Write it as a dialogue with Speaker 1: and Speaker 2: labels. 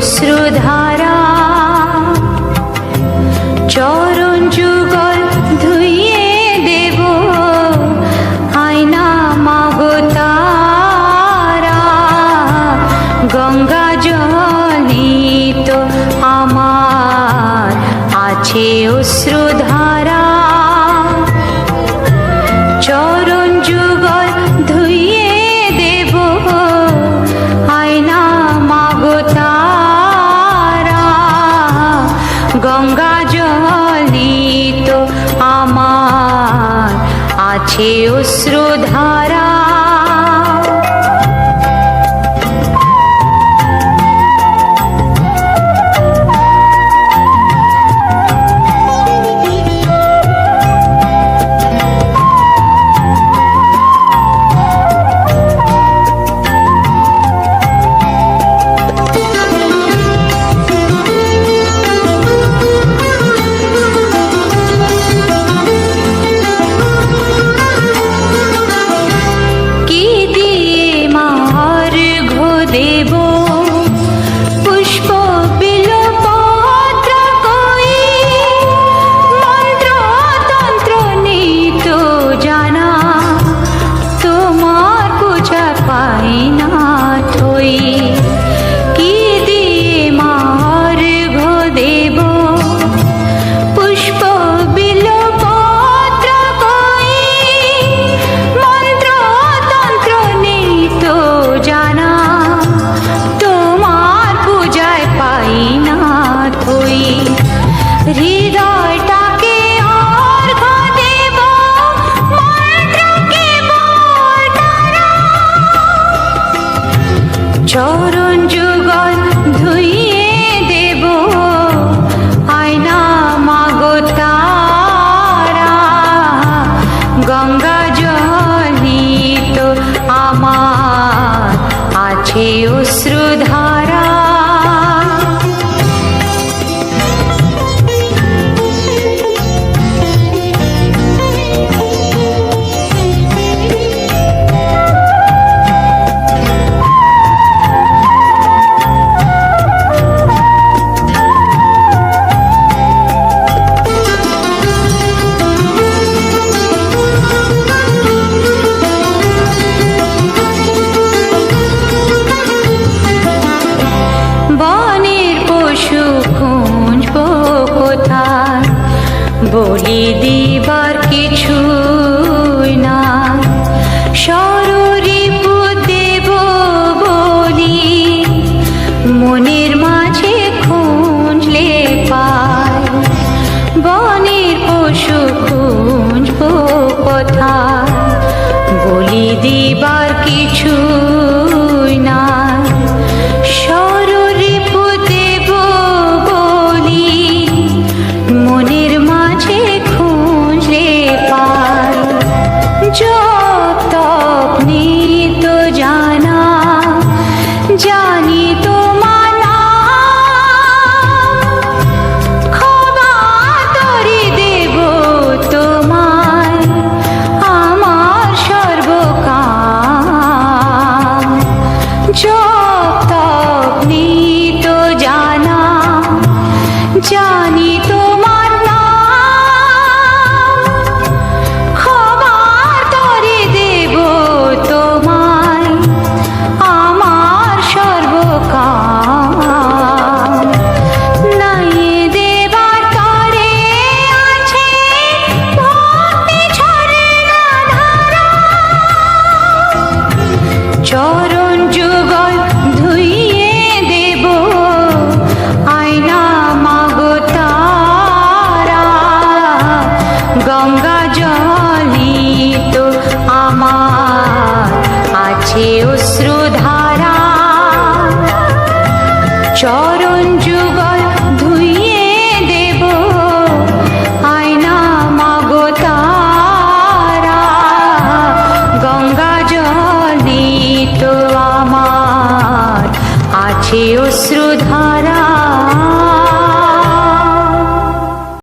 Speaker 1: श्रु আমার আছে অশ্রুধারা। চরণ যুগল ধুইয়ে দেব। আয়না মাগো তারা। গঙ্গা জলিত আমার আছে অশ্রুধারা। বলি দিবা joy. চরণ যুগল ধুইয়ে দেব। আয়না মাগো তারা। গঙ্গা জলিত আমার। আছে অশ্রুধারা